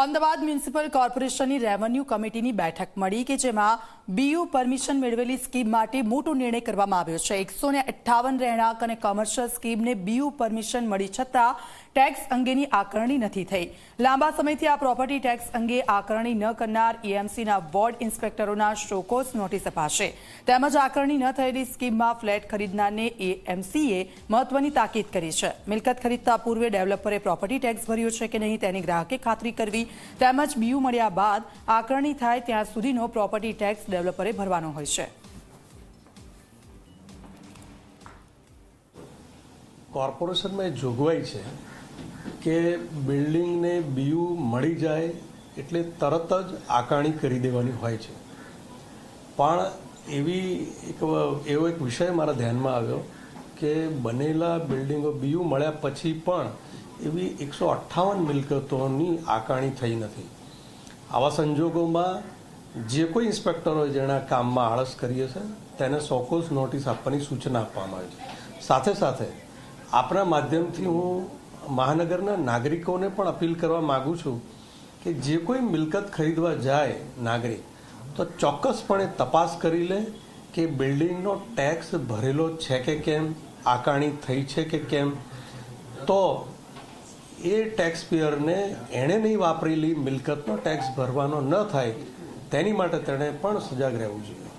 Ahmedabad municipal કોર્પોરેશનની revenue કમિટીની બેઠક મળી કે જેમાં બીયુ પરમિશન મેળવેલી સ્કીમ માટે મોટો નિર્ણય કરવામાં આવ્યો છે. એકસો રહેણાંક અને કોમર્શિયલ સ્કીમને બીયુ પરમિશન મળી છતાં ટેક્સ અંગેની આકરણી નથી થઈ. લાંબા સમયથી આ પ્રોપર્ટી ટેક્સ અંગે આકરણી ન કરનાર ઈએમસીના વોર્ડ ઇન્સ્પેક્ટરોના શોકોસ નોટિસ અપાશે. તેમજ આકરણી ન થયેલી સ્કીમમાં ફ્લેટ ખરીદનારને એએમસીએ મહત્વની તાકીદ કરી છે. મિલકત ખરીદતા પૂર્વે ડેવલપરે પ્રોપર્ટી ટેક્સ ભર્યો છે કે નહીં તેની ગ્રાહકે ખાતરી કરવી. તેમજ બીયુ મળ્યા બાદ આકરણી થાય ત્યાં સુધીનો પ્રોપર્ટી ટેક્સ ડેવલપરે ભરવાનો હોય છે. કોર્પોરેશનમાં જોગવાઈ છે. કે બિલ્ડિંગને બીયું મળી જાય એટલે તરત જ આકારણી કરી દેવાની હોય છે. પણ એવી એક, એવો એક વિષય મારા ધ્યાનમાં આવ્યો કે બનેલા બિલ્ડિંગો બીયું મળ્યા પછી પણ એવી એકસો અઠ્ઠાવન મિલકતોની આકારણી થઈ નથી. આવા સંજોગોમાં જે કોઈ ઇન્સ્પેક્ટરો જેના કામમાં આળસ કરીએ છે તેને સોકોસ નોટિસ આપવાની સૂચના આપવામાં આવી છે. સાથે સાથે આપણા માધ્યમથી હું મહાનગરના નાગરિકોને પણ અપીલ કરવા માગું છું કે જે કોઈ મિલકત ખરીદવા જાય નાગરિક, તો ચોક્કસપણે તપાસ કરી લે કે બિલ્ડિંગનો ટેક્સ ભરેલો છે કે કેમ, આકારણી થઈ છે કે કેમ. તો એ ટેક્સ પેયરને એણે નહીં વાપરેલી મિલકતનો ટેક્સ ભરવાનો ન થાય, તેની માટે તેણે પણ સજાગ રહેવું જોઈએ.